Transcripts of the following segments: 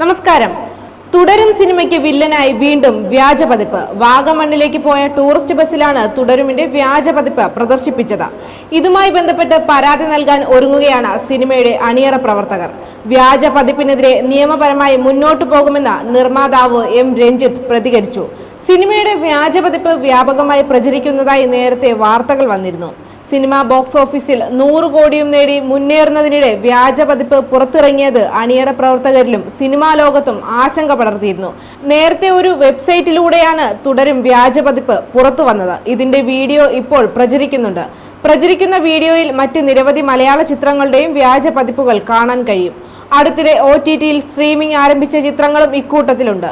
നമസ്കാരം. തുടരും സിനിമയ്ക്ക് വില്ലനായി വീണ്ടും വ്യാജ പതിപ്പ്. വാഗമണ്ണിലേക്ക് പോയ ടൂറിസ്റ്റ് ബസ്സിലാണ് തുടരുമിന്റെ വ്യാജ പതിപ്പ് പ്രദർശിപ്പിച്ചത്. ഇതുമായി ബന്ധപ്പെട്ട് പരാതി നൽകാൻ ഒരുങ്ങുകയാണ് സിനിമയുടെ അണിയറ പ്രവർത്തകർ. വ്യാജ പതിപ്പിനെതിരെ നിയമപരമായി മുന്നോട്ടു പോകുമെന്ന് നിർമ്മാതാവ് എം രഞ്ജിത്ത് പ്രതികരിച്ചു. സിനിമയുടെ വ്യാജ പതിപ്പ് വ്യാപകമായി പ്രചരിക്കുന്നതായി നേരത്തെ വാർത്തകൾ വന്നിരുന്നു. സിനിമ ബോക്സ് ഓഫീസിൽ നൂറ് കോടിയും നേടി മുന്നേറുന്നതിനിടെ വ്യാജ പതിപ്പ് പുറത്തിറങ്ങിയത് അണിയറ പ്രവർത്തകരിലും സിനിമാ ലോകത്തും ആശങ്ക പടർത്തിയിരുന്നു. നേരത്തെ ഒരു വെബ്സൈറ്റിലൂടെയാണ് തുടരും വ്യാജ പതിപ്പ് പുറത്തു വന്നത്. ഇതിന്റെ വീഡിയോ ഇപ്പോൾ പ്രചരിക്കുന്നുണ്ട്. പ്രചരിക്കുന്ന വീഡിയോയിൽ മറ്റ് നിരവധി മലയാള ചിത്രങ്ങളുടെയും വ്യാജ പതിപ്പുകൾ കാണാൻ കഴിയും. അടുത്തിടെ ഒ ടി ടിയിൽ സ്ട്രീമിംഗ് ആരംഭിച്ച ചിത്രങ്ങളും ഇക്കൂട്ടത്തിലുണ്ട്.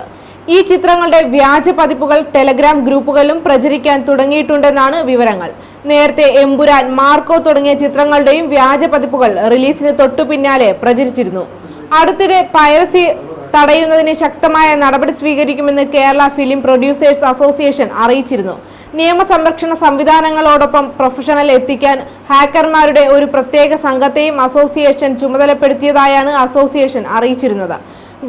ഈ ചിത്രങ്ങളുടെ വ്യാജ പതിപ്പുകൾ ടെലഗ്രാം ഗ്രൂപ്പുകളിലും പ്രചരിക്കാൻ തുടങ്ങിയിട്ടുണ്ടെന്നാണ് വിവരങ്ങൾ. നേരത്തെ എമ്പുരാൻ മാർക്കോ തുടങ്ങിയ ചിത്രങ്ങളുടെയും വ്യാജ പതിപ്പുകൾ റിലീസിന് തൊട്ടു പിന്നാലെ പ്രചരിച്ചിരുന്നു. അടുത്തിടെ പൈറസി തടയുന്നതിന് ശക്തമായ നടപടി സ്വീകരിക്കുമെന്ന് കേരള ഫിലിം പ്രൊഡ്യൂസേഴ്സ് അസോസിയേഷൻ അറിയിച്ചിരുന്നു. നിയമ സംരക്ഷണ സംവിധാനങ്ങളോടൊപ്പം പ്രൊഫഷണൽ എത്തിക്കാൻ ഹാക്കർമാരുടെ ഒരു പ്രത്യേക സംഘത്തെയും അസോസിയേഷൻ ചുമതലപ്പെടുത്തിയതായാണ് അസോസിയേഷൻ അറിയിച്ചിരുന്നത്.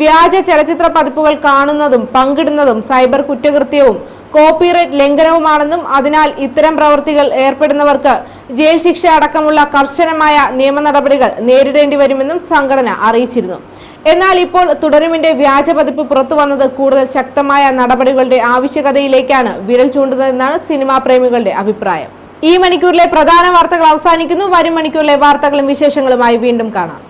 വ്യാജ ചലച്ചിത്ര പതിപ്പുകൾ കാണുന്നതും പങ്കിടുന്നതും സൈബർ കുറ്റകൃത്യവും കോപ്പിറൈറ്റ് ലംഘനവുമാണെന്നും അതിനാൽ ഇത്തരം പ്രവൃത്തികൾ ഏർപ്പെടുന്നവർക്ക് ജയിൽ ശിക്ഷ അടക്കമുള്ള കർശനമായ നിയമ നടപടികൾ നേരിടേണ്ടി വരുമെന്നും സംഘടന അറിയിച്ചിരുന്നു. എന്നാൽ ഇപ്പോൾ തുടരുമിന്റെ വ്യാജ പതിപ്പ് പുറത്തു വന്നത് കൂടുതൽ ശക്തമായ നടപടികളുടെ ആവശ്യകതയിലേക്കാണ് വിരൽ ചൂണ്ടുന്നതെന്നാണ് സിനിമാ പ്രേമികളുടെ അഭിപ്രായം. ഈ മണിക്കൂറിലെ പ്രധാന വാർത്തകൾ അവസാനിക്കുന്നു. വരും മണിക്കൂറിലെ വാർത്തകളും വിശേഷങ്ങളുമായി വീണ്ടും കാണാം.